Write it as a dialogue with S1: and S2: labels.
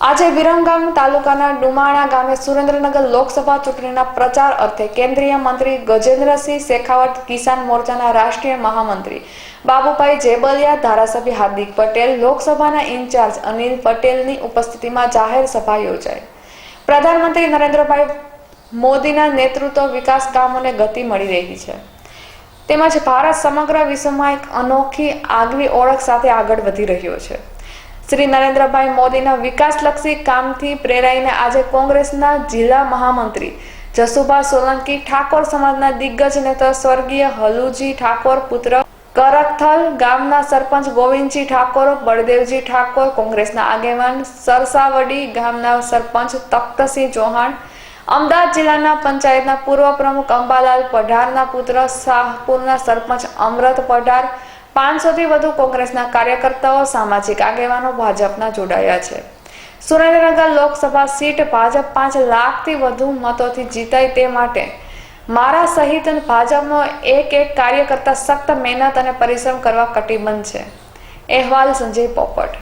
S1: આજે વિરમગામ તાલુકાના ડુમાણા ગામે સુરેન્દ્રનગર લોકસભા ચૂંટણીના પ્રચાર અર્થે કેન્દ્રીય મંત્રી ગજેન્દ્રસિંહ શેખાવત કિસાન મોરચાના રાષ્ટ્રીય મહામંત્રી. બાબુભાઈ જેબલિયા, ધારાસભ્ય હાર્દિક પટેલ, લોકસભાના ઇન્ચાર્જ અનિલ પટેલની ઉપસ્થિતિમાં જાહેર સભા યોજાઈ. પ્રધાનમંત્રી નરેન્દ્રભાઈ મોદીના નેતૃત્વ વિકાસ કામોને ગતિ મળી રહી છે. તેમજ ભારત સમગ્ર વિશ્વમાં એક અનોખી આગવી ઓળખ સાથે આગળ વધી રહ્યો છે. શ્રી નરેન્દ્રભાઈ મોદીના વિકાસલક્ષી કામથી પ્રેરાઈને આજે કોંગ્રેસના જિલ્લા મહામંત્રી જસુભા સોલંકી ઠાકોર સમાજના દિગ્ગજ નેતા સ્વર્ગીય હલુજી ઠાકોર પુત્ર કરકથલ ગામના સરપંચ ગોવિંદજી ઠાકોર, બળદેવજી ઠાકોર, કોંગ્રેસના આગેવાન સરસાવડી ગામના સરપંચ તખ્તસિંહ ચૌહાણ, અમદાવાદ જિલ્લાના પંચાયતના પૂર્વ પ્રમુખ અંબાલાલ પઢારના પુત્ર શાહપુરના સરપંચ અમરત પઢાર પાંચસોથી વધુ કોંગ્રેસના કાર્યકર્તાઓ સામાજિક આગેવાનો ભાજપના જોડાયા છે. સુરેન્દ્રનગર લોકસભા સીટ ભાજપ પાંચ લાખથી વધુ મતોથી જીતાય તે માટે મારા સહિત ભાજપનો એક એક કાર્યકર્તા સખ્ત મહેનત અને પરિશ્રમ કરવા કટિબંધ છે. અહેવાલ સંજય પોપટ.